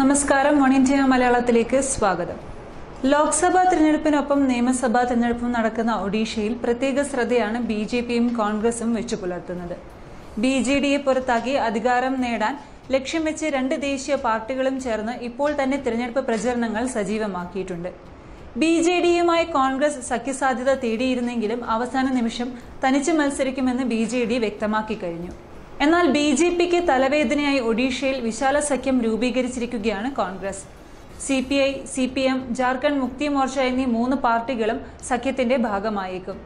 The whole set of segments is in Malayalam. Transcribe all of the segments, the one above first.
നമസ്കാരം. വൺ ഇന്ത്യ മലയാളത്തിലേക്ക് സ്വാഗതം. ലോക്സഭാ തിരഞ്ഞെടുപ്പിനൊപ്പം നിയമസഭാ തിരഞ്ഞെടുപ്പും നടക്കുന്ന ഒഡീഷയിൽ പ്രത്യേക ശ്രദ്ധയാണ് ബി ജെ പിയും കോൺഗ്രസും വെച്ചു പുലർത്തുന്നത് ബി ജെ ഡിയെ പുറത്താക്കി അധികാരം നേടാൻ ലക്ഷ്യം വെച്ച് രണ്ട് ദേശീയ പാർട്ടികളും ചേർന്ന് ഇപ്പോൾ തന്നെ തിരഞ്ഞെടുപ്പ് പ്രചരണങ്ങൾ സജീവമാക്കിയിട്ടുണ്ട്. ബി ജെ ഡിയുമായി കോൺഗ്രസ് സഖ്യസാധ്യത തേടിയിരുന്നെങ്കിലും അവസാന നിമിഷം തനിച്ച് മത്സരിക്കുമെന്ന് ബി ജെ ഡി വ്യക്തമാക്കി കഴിഞ്ഞു. എന്നാൽ ബി ജെ പിക്ക് തലവേദനയായി ഒഡീഷയിൽ വിശാല സഖ്യം രൂപീകരിച്ചിരിക്കുകയാണ് Congress. C P I C P M Jharkhand Mukti Morcha എന്നീ മൂന്ന് പാർട്ടികളും സഖ്യത്തിന്റെ ഭാഗമായേക്കും.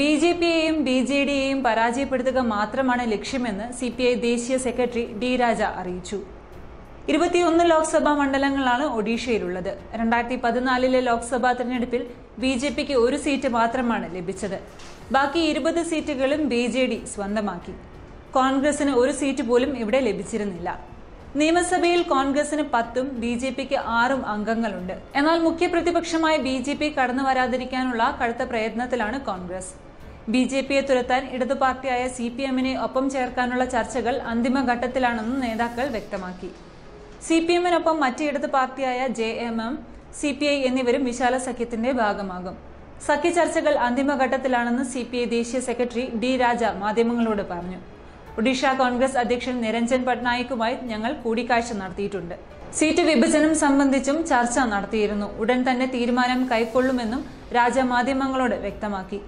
ബി ജെ പിയെയും ബി ജെ ഡിയെയും പരാജയപ്പെടുത്തുക മാത്രമാണ് ലക്ഷ്യമെന്ന് സി പി ഐ ദേശീയ സെക്രട്ടറി ഡി രാജ അറിയിച്ചു. ഇരുപത്തിയൊന്ന് ലോക്സഭാ മണ്ഡലങ്ങളാണ് ഒഡീഷയിലുള്ളത്. രണ്ടായിരത്തി പതിനാലിലെ ലോക്സഭാ തെരഞ്ഞെടുപ്പിൽ ബി ജെ പിക്ക് ഒരു സീറ്റ് മാത്രമാണ് ലഭിച്ചത്. ബാക്കി ഇരുപത് സീറ്റുകളും ബി ജെ ഡി സ്വന്തമാക്കി. കോൺഗ്രസിന് ഒരു സീറ്റ് പോലും ഇവിടെ ലഭിച്ചിരുന്നില്ല. നിയമസഭയിൽ കോൺഗ്രസിന് പത്തും ബി ജെ പിക്ക് ആറും അംഗങ്ങളുണ്ട്. എന്നാൽ മുഖ്യ പ്രതിപക്ഷമായ ബി ജെ പി കടന്നു വരാതിരിക്കാനുള്ള കടുത്ത പ്രയത്നത്തിലാണ് കോൺഗ്രസ്. ബി ജെ പിയെ തുരത്താൻ ഇടതു പാർട്ടിയായ സി പി എമ്മിനെ ഒപ്പം ചേർക്കാനുള്ള ചർച്ചകൾ അന്തിമഘട്ടത്തിലാണെന്നും നേതാക്കൾ വ്യക്തമാക്കി. സി പി എമ്മിനൊപ്പം മറ്റ് ഇടതു പാർട്ടിയായ J M M C P I എന്നിവരും വിശാല സഖ്യത്തിന്റെ ഭാഗമാകും. സഖ്യ ചർച്ചകൾ അന്തിമഘട്ടത്തിലാണെന്ന് സി പി ഐ ദേശീയ സെക്രട്ടറി ഡി രാജ മാധ്യമങ്ങളോട് പറഞ്ഞു. ഒഡീഷ കോൺഗ്രസ് അധ്യക്ഷൻ നിരഞ്ജൻ പട്നായിക്കുമായി ഞങ്ങൾ കൂടിക്കാഴ്ച നടത്തിയിട്ടുണ്ട്. സീറ്റ് വിഭജനം സംബന്ധിച്ചും ചർച്ച നടത്തിയിരുന്നു. ഉടൻ തന്നെ തീരുമാനം കൈക്കൊള്ളുമെന്നും രാജ മാധ്യമങ്ങളോട് വ്യക്തമാക്കി.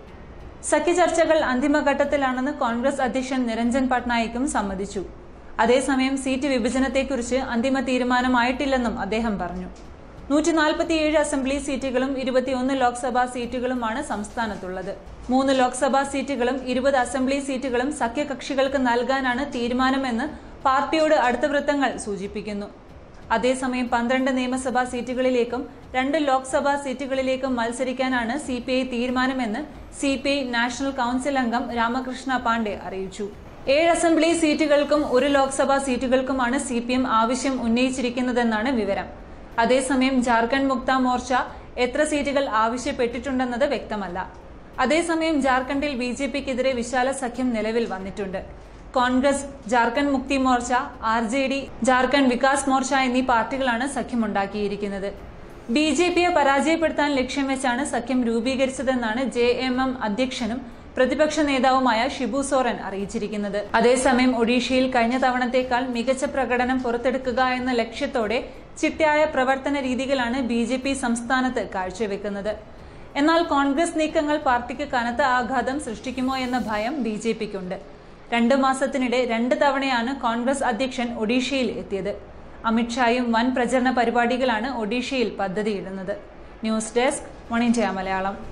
സഖ്യ ചർച്ചകൾ അന്തിമഘട്ടത്തിലാണെന്ന് കോൺഗ്രസ് അധ്യക്ഷൻ നിരഞ്ജൻ പട്നായിക്കും സമ്മതിച്ചു. അതേസമയം സീറ്റ് വിഭജനത്തെക്കുറിച്ച് അന്തിമ തീരുമാനമായിട്ടില്ലെന്നും അദ്ദേഹം പറഞ്ഞു. നൂറ്റി നാൽപ്പത്തിയേഴ് അസംബ്ലി സീറ്റുകളും ഇരുപത്തിയൊന്ന് ലോക്സഭാ സീറ്റുകളുമാണ് സംസ്ഥാനത്തുള്ളത്. മൂന്ന് ലോക്സഭാ സീറ്റുകളും ഇരുപത് അസംബ്ലി സീറ്റുകളും സഖ്യകക്ഷികൾക്ക് നൽകാനാണ് തീരുമാനമെന്ന് പാർട്ടിയോട് അടുത്ത വൃത്തങ്ങൾ സൂചിപ്പിക്കുന്നു. അതേസമയം പന്ത്രണ്ട് നിയമസഭാ സീറ്റുകളിലേക്കും രണ്ട് ലോക്സഭാ സീറ്റുകളിലേക്കും മത്സരിക്കാനാണ് സി പി ഐ തീരുമാനമെന്ന് C P I national council അംഗം രാമകൃഷ്ണ പാണ്ഡെ അറിയിച്ചു. ഏഴ് അസംബ്ലി സീറ്റുകൾക്കും ഒരു ലോക്സഭാ സീറ്റുകൾക്കുമാണ് സി പി എം ആവശ്യം ഉന്നയിച്ചിരിക്കുന്നതെന്നാണ് വിവരം. അതേസമയം ജാർഖണ്ഡ് മുക്ത മോർച്ച എത്ര സീറ്റുകൾ ആവശ്യപ്പെട്ടിട്ടുണ്ടെന്നത് വ്യക്തമല്ല. അതേസമയം ജാർഖണ്ഡിൽ ബി ജെ പിക്കെതിരെ വിശാല സഖ്യം നിലവിൽ വന്നിട്ടുണ്ട്. Congress Jharkhand Mukti Morcha R J D Jharkhand Vikas Morcha എന്നീ പാർട്ടികളാണ് സഖ്യമുണ്ടാക്കിയിരിക്കുന്നത്. ബി ജെ പിയെ പരാജയപ്പെടുത്താൻ ലക്ഷ്യം വെച്ചാണ് സഖ്യം രൂപീകരിച്ചതെന്നാണ് ജെ എം എം അധ്യക്ഷനും പ്രതിപക്ഷ നേതാവുമായ ഷിബു സോറൻ അറിയിച്ചിരിക്കുന്നത്. അതേസമയം ഒഡീഷയിൽ കഴിഞ്ഞ തവണത്തേക്കാൾ മികച്ച പ്രകടനം പുറത്തെടുക്കുക എന്ന ലക്ഷ്യത്തോടെ ചിട്ടയായ പ്രവർത്തന രീതികളാണ് ബി ജെ പി സംസ്ഥാനത്ത് കാഴ്ചവെക്കുന്നത്. എന്നാൽ കോൺഗ്രസ് നീക്കങ്ങൾ പാർട്ടിക്ക് കനത്ത ആഘാതം സൃഷ്ടിക്കുമോ എന്ന ഭയം ബി ജെ പിക്കുണ്ട്. രണ്ട് മാസത്തിനിടെ രണ്ട് തവണയാണ് കോൺഗ്രസ് അധ്യക്ഷൻ ഒഡീഷയിൽ എത്തിയത്. അമിത്ഷായും വൻ പ്രചരണ പരിപാടികളാണ് ഒഡീഷയിൽ പദ്ധതിയിടുന്നത്. News desk Manijaya Malayalam